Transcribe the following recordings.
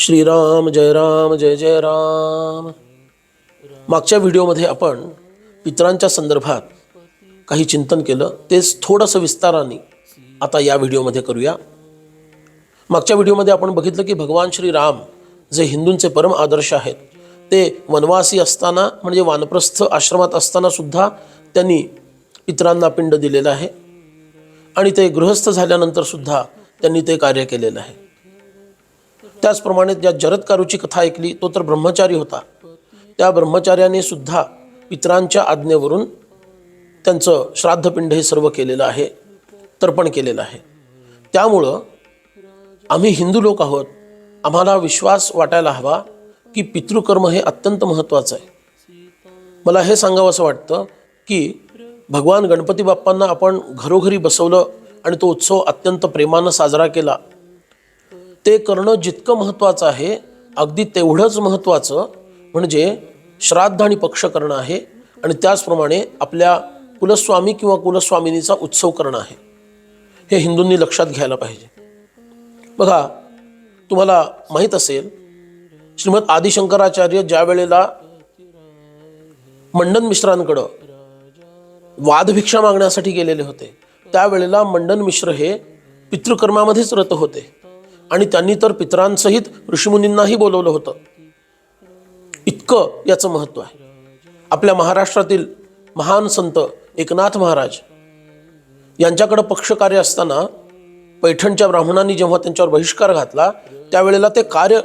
श्रीराम जय राम जय जय राम. मागच्या व्हिडिओमध्ये आपण पितरांच्या संदर्भात काही चिंतन केलं. तेच थोडंसं विस्ताराने आता या व्हिडिओमध्ये करूया. मागच्या व्हिडिओमध्ये आपण बघितलं की भगवान श्रीराम जे हिंदूंचे परम आदर्श आहेत ते वनवासी असताना म्हणजे वानप्रस्थ आश्रमात असताना सुद्धा त्यांनी पितरांना पिंड दिलेलं आहे. आणि ते गृहस्थ झाल्यानंतर सुद्धा त्यांनी ते कार्य केलेलं आहे. त्याचप्रमाणे ज्या जरत्कारूची कथा ऐकली तो तर ब्रह्मचारी होता. त्या ब्रह्मचार्याने सुद्धा पितरांच्या आज्ञेवरून त्यांचं श्राद्धपिंड हे सर्व केलेलं आहे तर्पण केलेलं आहे. त्यामुळं आम्ही हिंदू लोक आहोत. आम्हाला विश्वास वाटायला हवा की पितृकर्म हे अत्यंत महत्त्वाचं आहे. मला हे सांगावं असं वाटतं की भगवान गणपती बाप्पांना आपण घरोघरी बसवलं आणि तो उत्सव अत्यंत प्रेमानं साजरा केला ते करणं जितकं महत्त्वाचं आहे अगदी तेवढंच महत्त्वाचं म्हणजे श्राद्ध आणि पक्ष करणं आहे आणि त्याचप्रमाणे आपल्या कुलस्वामी किंवा कुलस्वामिनीचा उत्सव करणं आहे. हे हिंदूंनी लक्षात घ्यायला पाहिजे. बघा तुम्हाला माहीत असेल श्रीमद आदिशंकराचार्य ज्या वेळेला मंडन मिश्रांकडं वादभिक्षा मागण्यासाठी गेलेले होते त्यावेळेला मंडन मिश्र हे पितृकर्मामध्येच रत होते. आणि त्यांनी तर पितरांसहित ऋषीमुनींनाही बोलवलं होतं. इतकं याचं महत्त्व आहे. आपल्या महाराष्ट्रातील महान संत एकनाथ महाराज यांच्याकडं पक्षकार्य असताना पैठणच्या ब्राह्मणांनी जेव्हा त्यांच्यावर बहिष्कार घातला त्यावेळेला ते कार्य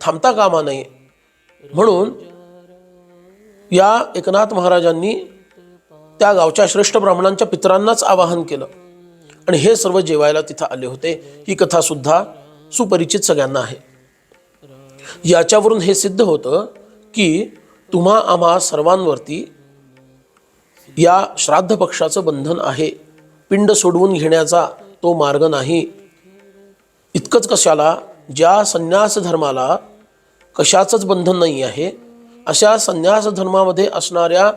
थांबता कामा नये. म्हणून या एकनाथ महाराजांनी त्या गावच्या श्रेष्ठ ब्राह्मणांच्या पितरांनाच आवाहन केलं. आणि हे सर्व जेवायला तिथं आले होते. ही कथासुद्धा सुपरिचित सगळ्यांना आहे. याच्यावरून हे सिद्ध होतं की तुम्हा आम्हा सर्वांवरती या श्राद्ध पक्षाचं बंधन आहे. पिंड सोडवून घेण्याचा तो मार्ग नाही. इतकंच कशाला? ज्या संन्यास धर्माला कशाचंच बंधन नाही आहे अशा संन्यास धर्मामध्ये असणाऱ्या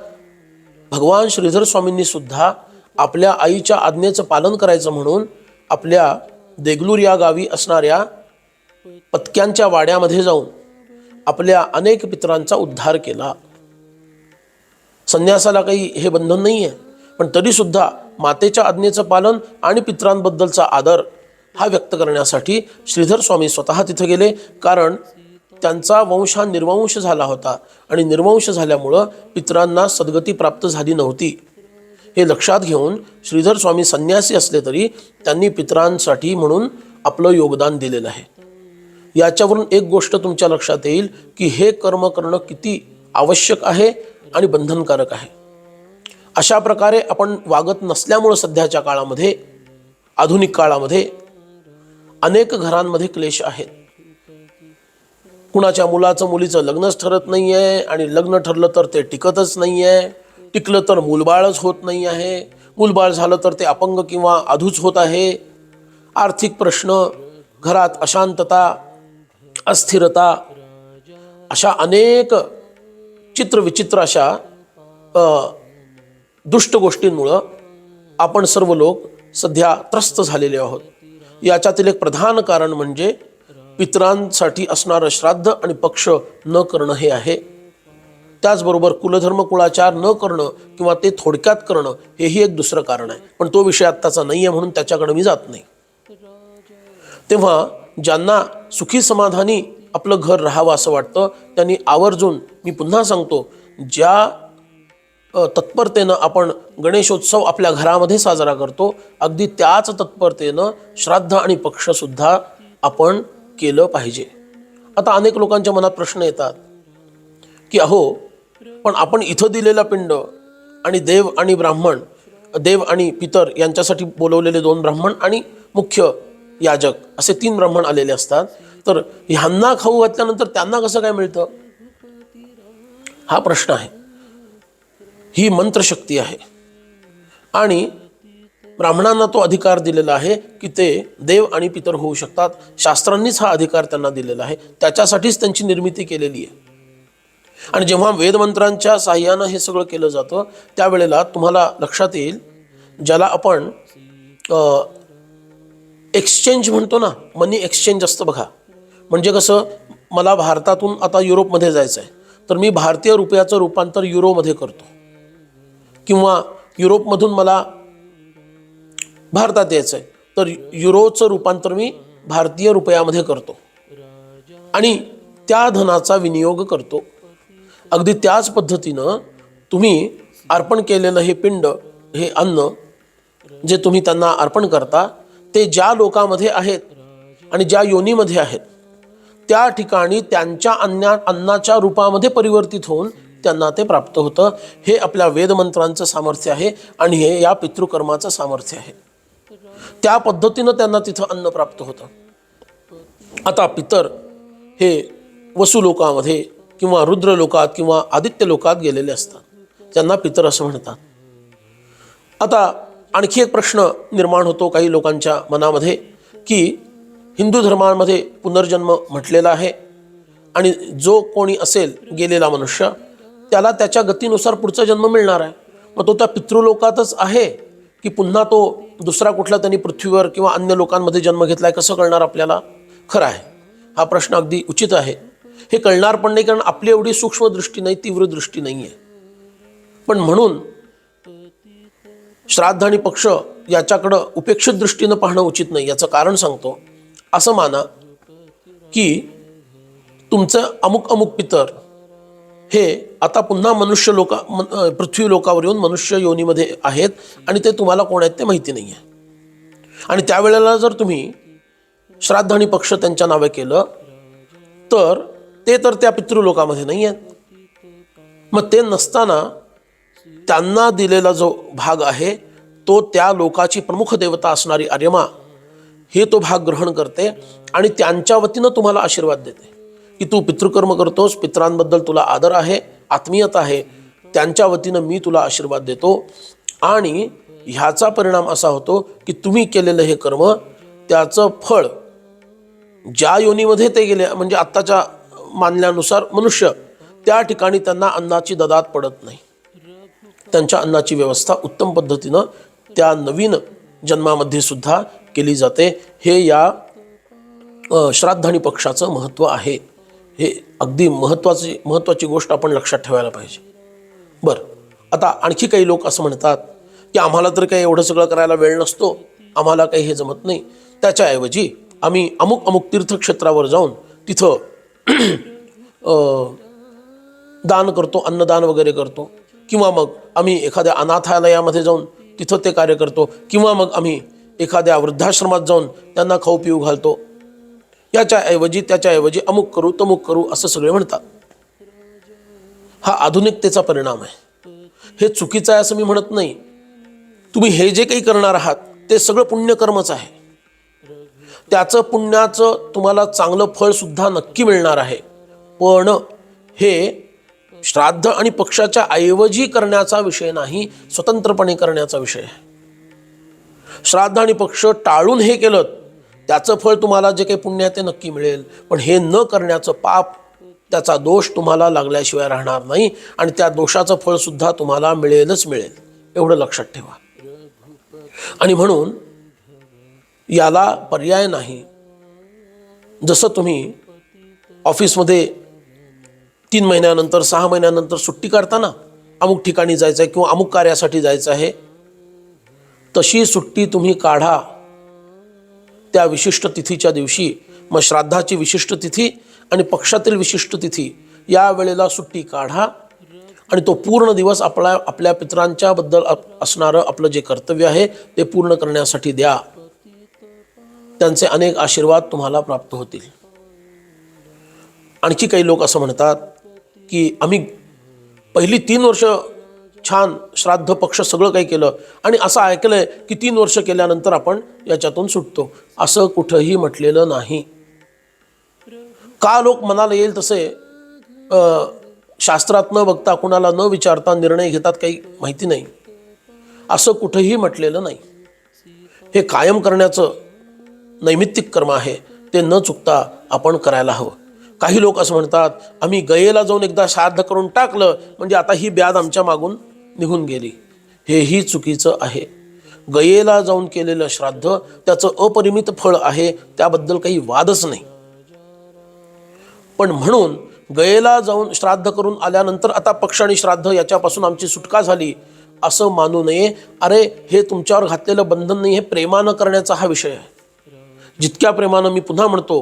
भगवान श्रीधर स्वामींनी सुद्धा आपल्या आईच्या आज्ञेचं पालन करायचं म्हणून आपल्या देगलूर या गावी असणाऱ्या पत्क्यांच्या वाड्यामध्ये जाऊन आपल्या अनेक पित्रांचा उद्धार केला. संन्यासाला काही हे बंधन नाही आहे पण तरीसुद्धा मातेच्या आज्ञेचं पालन आणि पितरांबद्दलचा आदर हा व्यक्त करण्यासाठी श्रीधर स्वामी स्वतः तिथं गेले. कारण त्यांचा वंश हा निर्वंश झाला होता आणि निर्वंश झाल्यामुळं पित्रांना सद्गती प्राप्त झाली नव्हती. हे लक्षात घेऊन श्रीधर स्वामी संन्यासी असले तरी त्यांनी पितरांसाठी म्हणून आपलं योगदान दिलेलं आहे. याच्यावरून एक गोष्ट तुमच्या लक्षात येईल की हे कर्म करणं किती आवश्यक आहे आणि बंधनकारक आहे. अशा प्रकारे आपण वागत नसल्यामुळं सध्याच्या काळामध्ये आधुनिक काळामध्ये अनेक घरांमध्ये क्लेश आहेत. कुणाच्या मुलाचं मुलीचं लग्नच ठरत नाही आहे आणि लग्न ठरलं तर ते टिकतच नाही आहे टिकलं तर मूलबाळच होत नाही आहे. मूलबाळ झालं तर ते अपंग किंवा अधूच होत आहे. आर्थिक प्रश्न घरात अशांतता अस्थिरता अशा अनेक चित्रविचित्र अशा दुष्ट गोष्टींमुळं आपण सर्व लोक सध्या त्रस्त झालेले आहोत. याच्यातील एक प्रधान कारण म्हणजे पितरांसाठी असणारं श्राद्ध आणि पक्ष न करणं हे आहे. त्याचबरोबर कुलधर्म कुळाचार न करणं किंवा ते थोडक्यात करणं हेही एक दुसरं कारण आहे. पण तो विषय आत्ताचा नाही आहे म्हणून त्याच्याकडे मी जात नाही. तेव्हा ज्यांना सुखी समाधानी आपलं घर राहावं असं वाटतं त्यांनी आवर्जून मी पुन्हा सांगतो ज्या तत्परतेनं आपण गणेशोत्सव आपल्या घरामध्ये साजरा करतो अगदी त्याच तत्परतेनं श्राद्ध आणि पक्षसुद्धा आपण केलं पाहिजे. आता अनेक लोकांच्या मनात प्रश्न येतात की अहो पण आपण इथं दिलेला पिंड आणि देव आणि ब्राह्मण देव आणि पितर यांच्यासाठी बोलवलेले दोन ब्राह्मण आणि मुख्य याजक असे तीन ब्राह्मण आलेले असतात. तर ह्यांना खाऊ घातल्यानंतर त्यांना कसं काय मिळतं? हा प्रश्न आहे. ही मंत्रशक्ती आहे. आणि ब्राह्मणांना तो अधिकार दिलेला आहे की ते देव आणि पितर होऊ शकतात. शास्त्रांनीच हा अधिकार त्यांना दिलेला आहे. त्याच्यासाठीच त्यांची निर्मिती केलेली आहे. आणि जेव्हा वेदमंत्रांच्या साह्यानं हे सगळं केलं जातं त्यावेळेला तुम्हाला लक्षात येईल ज्याला आपण एक्सचेंज म्हणतो ना मनी एक्सचेंज असतं बघा. म्हणजे कसं मला भारतातून आता युरोपमध्ये जायचं आहे तर मी भारतीय रुपयाचं रूपांतर युरोमध्ये करतो. किंवा युरोपमधून मला भारतात यायचं आहे तर युरोचं रूपांतर मी भारतीय रुपयामध्ये करतो. आणि त्या धनाचा विनियोग करतो. अगदी त्याच पद्धतीनं तुम्ही अर्पण केलेलं हे पिंड हे अन्न जे तुम्ही त्यांना अर्पण करता ते ज्या लोकामध्ये आहेत आणि ज्या योनीमध्ये आहेत त्या ठिकाणी त्यांच्या अन्ना अन्नाच्या रूपामध्ये परिवर्तित होऊन त्यांना ते प्राप्त होतं. हे आपल्या वेदमंत्रांचं सामर्थ्य आहे आणि हे या पितृकर्माचं सामर्थ्य आहे. त्या पद्धतीनं त्यांना तिथं अन्न प्राप्त होतं. आता पितर हे वसुलोकामध्ये किंवा रुद्र लोकात किंवा आदित्य लोकात गेलेले असतात. त्यांना पितर असं म्हणतात. आता आणखी एक प्रश्न निर्माण होतो काही लोकांच्या मनामध्ये की हिंदू धर्मामध्ये पुनर्जन्म म्हटलेला आहे आणि जो कोणी असेल गेलेला मनुष्य त्याला त्याच्या गतीनुसार पुढचा जन्म मिळणार आहे. मग तो त्या पितृलोकातच आहे की पुन्हा तो दुसरा कुठला त्यांनी पृथ्वीवर किंवा अन्य लोकांमध्ये जन्म घेतला आहे कसं कळणार आपल्याला? खरं आहे. हा प्रश्न अगदी उचित आहे. हे कळणार पण नाही कारण आपली एवढी सूक्ष्म दृष्टी नाही तीव्र दृष्टी नाही आहे पण म्हणून श्राद्ध आणि पक्ष याच्याकडं उपेक्षित दृष्टीनं पाहणं उचित नाही याचं कारण सांगतो. असं माना की तुमचं अमुक अमुक पितर हे आता पुन्हा मनुष्य लोका मन- पृथ्वी लोकावर येऊन मनुष्य योनीमध्ये आहेत आणि ते तुम्हाला कोण आहेत ते माहिती नाही आहे आणि त्यावेळेला जर तुम्ही श्राद्ध आणि पक्ष त्यांच्या नावे केलं तर ते तर त्या पितृलोकामध्ये नाही आहेत मग ते नसताना त्यांना दिलेला जो भाग आहे तो त्या लोकाची प्रमुख देवता असणारी आर्यमा हे तो भाग ग्रहण करते आणि त्यांच्या वतीनं तुम्हाला आशीर्वाद देते. की तू पितृकर्म करतोस पित्रांबद्दल तुला आदर आहे आत्मीयता आहे त्यांच्या वतीनं मी तुला आशीर्वाद देतो. आणि ह्याचा परिणाम असा होतो की तुम्ही केलेलं हे कर्म त्याचं फळ ज्या योनीमध्ये ते गेले म्हणजे आत्ताच्या मानल्यानुसार मनुष्य त्या ठिकाणी त्यांना अन्नाची ददात पडत नाही. त्यांच्या अन्नाची व्यवस्था उत्तम पद्धतीनं त्या नवीन जन्मामध्ये सुद्धा केली जाते. हे या अ, श्राद्ध आणि पक्षाचं महत्त्व आहे. हे अगदी महत्त्वाची महत्त्वाची गोष्ट आपण लक्षात ठेवायला पाहिजे. बरं आता आणखी काही लोक असं म्हणतात की आम्हाला तर काही एवढं सगळं करायला वेळ नसतो आम्हाला काही हे जमत नाही. त्याच्याऐवजी आम्ही अमुक अमुक तीर्थक्षेत्रावर जाऊन तिथं दान करतो अन्नदान वगैरे करतो. किंवा मग आम्ही एखाद्या अनाथालयामध्ये जाऊन तिथं ते कार्य करतो. किंवा मग आम्ही एखाद्या वृद्धाश्रमात जाऊन त्यांना खाऊ पिऊ घालतो. याच्याऐवजी त्याच्याऐवजी अमुक करू तमुक करू असं सगळे म्हणतात. हा आधुनिकतेचा परिणाम आहे. हे चुकीचं आहे असं मी म्हणत नाही. तुम्ही हे जे काही करणार आहात ते सगळं पुण्यकर्मच आहे. त्याचं पुण्याचं तुम्हाला चांगलं फळसुद्धा नक्की मिळणार आहे. पण हे श्राद्ध आणि पक्षाच्या ऐवजी करण्याचा विषय नाही स्वतंत्रपणे करण्याचा विषय आहे. श्राद्ध आणि पक्ष टाळून हे केलं त्याचं फळ तुम्हाला जे काही पुण्य आहे ते नक्की मिळेल. पण हे न करण्याचं पाप त्याचा दोष तुम्हाला लागल्याशिवाय राहणार नाही आणि त्या दोषाचं फळसुद्धा तुम्हाला मिळेलच मिळेल. एवढं लक्षात ठेवा. आणि म्हणून याला पर्याय नाही. जसं तुम्ही ऑफिसमध्ये तीन महिन्यानंतर सहा महिन्यानंतर सुट्टी काढताना अमुक ठिकाणी जायचं आहे किंवा अमुक कार्यासाठी जायचं आहे तशी सुट्टी तुम्ही काढा. त्या विशिष्ट तिथीच्या दिवशी मग श्राद्धाची विशिष्ट तिथी आणि पक्षातील विशिष्ट तिथी या वेळेला सुट्टी काढा. आणि तो पूर्ण दिवस आपल्या आपल्या पितरांच्याबद्दल असणारं आपलं जे कर्तव्य आहे ते पूर्ण करण्यासाठी द्या. त्यांचे अनेक आशीर्वाद तुम्हाला प्राप्त होतील. आणखी काही लोक असं म्हणतात की आम्ही पहिली तीन वर्ष छान श्राद्ध पक्ष सगळं काही केलं आणि असं ऐकलं आहे की तीन वर्ष केल्यानंतर आपण याच्यातून सुटतो. असं कुठंही म्हटलेलं नाही. का लोक मनाला येईल तसे शास्त्रात न बघता कुणाला न विचारता निर्णय घेतात काही माहिती नाही. असं कुठंही म्हटलेलं नाही. हे कायम करण्याचं नैमित्तिक कर्म आहे ते न चुकता आपण करायला हवं. काही लोक असं म्हणतात आम्ही गयेला जाऊन एकदा श्राद्ध करून टाकलं म्हणजे आता ही ब्याद आमच्या मागून निघून गेली. हेही चुकीचं आहे. गयेला जाऊन केलेलं श्राद्ध त्याचं अपरिमित फळ आहे त्याबद्दल काही वादच नाही. पण म्हणून गयेला जाऊन श्राद्ध करून आल्यानंतर आता पक्ष आणि श्राद्ध याच्यापासून आमची सुटका झाली असं मानू नये. अरे हे तुमच्यावर घातलेलं बंधन नाही हे प्रेमानं करण्याचा हा विषय आहे. जितक्या प्रेमानं मी पुन्हा म्हणतो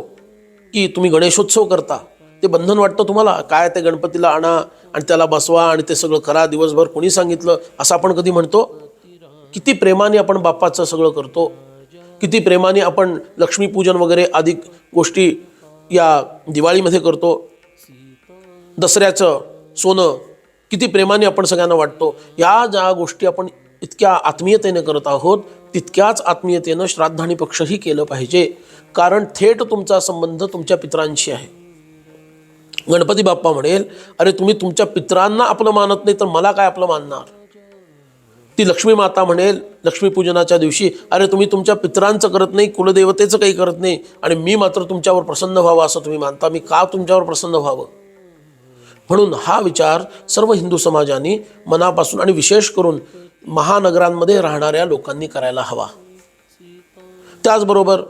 की तुम्ही गणेशोत्सव करता ते बंधन वाटतं तुम्हाला? काय ते गणपतीला आणा आणि त्याला बसवा आणि ते सगळं करा दिवसभर कोणी सांगितलं? असं आपण कधी म्हणतो? किती प्रेमाने आपण बाप्पाचं सगळं करतो? किती प्रेमाने आपण लक्ष्मीपूजन वगैरे आदी गोष्टी या दिवाळीमध्ये करतो? दसऱ्याचं सोनं किती प्रेमाने आपण सगळ्यांना वाटतो? या ज्या गोष्टी आपण इतक्या आत्मीयतेने करत आहोत तितक्याच आत्मीयतेनं श्राद्ध आणि पक्षही केलं पाहिजे. कारण थेट तुमचा संबंध तुमच्या पित्रांशी आहे. गणपती बाप्पा म्हणेल अरे तुम्ही तुमच्या पित्रांना आपलं मानत नाही तर मला काय आपलं मानणार? ती लक्ष्मी माता म्हणेल लक्ष्मीपूजनाच्या दिवशी अरे तुम्ही तुमच्या पित्रांचं करत नाही कुलदेवतेचं काही करत नाही आणि मी मात्र तुमच्यावर प्रसन्न व्हावं असं तुम्ही मानता मी का तुमच्यावर प्रसन्न व्हावं? म्हणून हा विचार सर्व हिंदू समाजाने मनापासून आणि विशेष करून महानगरांमध्ये राहणाऱ्या लोकांनी करायला हवा. त्याचबरोबर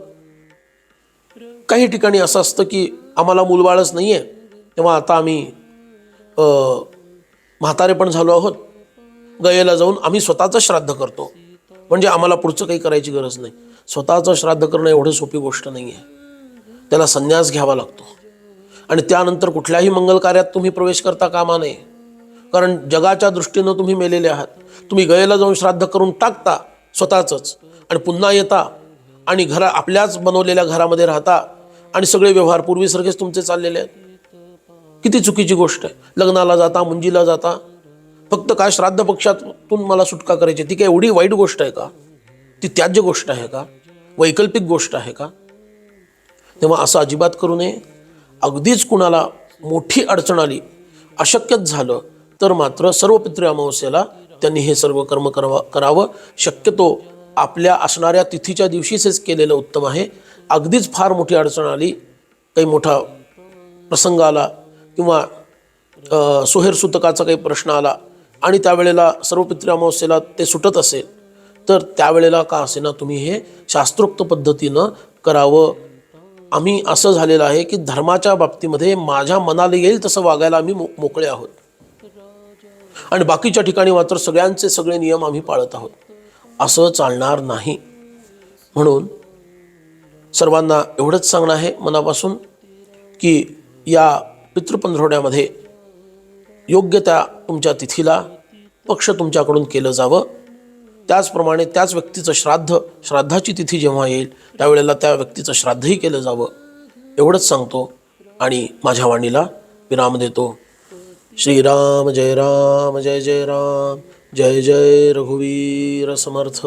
काही ठिकाणी असं असतं की आम्हाला मूलबाळच नाही आहे तेव्हा आता आम्ही म्हातारे पण झालो आहोत. गयेला जाऊन आम्ही स्वतःचं श्राद्ध करतो. म्हणजे आम्हाला पुढचं काही करायची गरज नाही. स्वतःचं श्राद्ध करणं एवढं सोपी गोष्ट नाही आहे त्याला संन्यास घ्यावा लागतो. आणि त्यानंतर कुठल्याही मंगल कार्यात तुम्ही प्रवेश करता कामा नये. कारण जगाच्या दृष्टीनं तुम्ही मेलेले आहात. तुम्ही गयेला जाऊन श्राद्ध करून टाकता स्वतःच आणि पुन्हा येता आणि घरा आपल्याच बनवलेल्या घरामध्ये राहता आणि सगळे व्यवहार पूर्वीसारखेच तुमचे चाललेले आहेत. किती चुकीची गोष्ट आहे. लग्नाला जाता मुंजीला जाता. फक्त काय श्राद्ध पक्षातून मला सुटका करायची ती काय एवढी वाईट गोष्ट आहे का? ती त्याज्य गोष्ट आहे का? वैकल्पिक गोष्ट आहे का? तेव्हा असं अजिबात करू नये. अगदीच कुणाला मोठी अडचण आली अशक्यच झालं तर मात्र सर्व पितृ अमावस्येला त्यांनी हे सर्व कर्म करावा करावं. शक्यतो आपल्या असणाऱ्या तिथीच्या दिवशीच केलेलं उत्तम आहे. अगदीच फार मोठी अडचण आली काही मोठा प्रसंग आला किंवा अ, सोहेर सुतकाचा काही प्रश्न आला आणि त्यावेळेला सर्व पितृ अमावस्येला ते सुटत असेल तर त्यावेळेला का असेना तुम्ही हे शास्त्रोक्त पद्धतीनं करावं? आम्ही असं झालेलं आहे की धर्माच्या बाबतीमध्ये माझ्या मनाला येईल तसं वागायला आम्ही मो मोकळे आहोत. आणि बाकीच्या ठिकाणी मात्र सगळ्यांचे सगळे नियम आम्ही पाळत आहोत. असं चालणार नाही. म्हणून सर्वांना एवढंच सांगणं आहे मनापासून की या पितृपंधरवड्यामध्ये योग्य त्या तुमच्या तिथीला पक्ष तुमच्याकडून केलं जावं. त्याचप्रमाणे त्याच व्यक्तीचं श्राद्ध श्राद्धाची तिथी जेव्हा येईल त्यावेळेला त्या व्यक्तीचं श्राद्धही केलं जावं. एवढंच सांगतो आणि माझ्या वाणीला विराम देतो. श्रीराम जय राम जय जय राम जय जय रघुवीर समर्थ।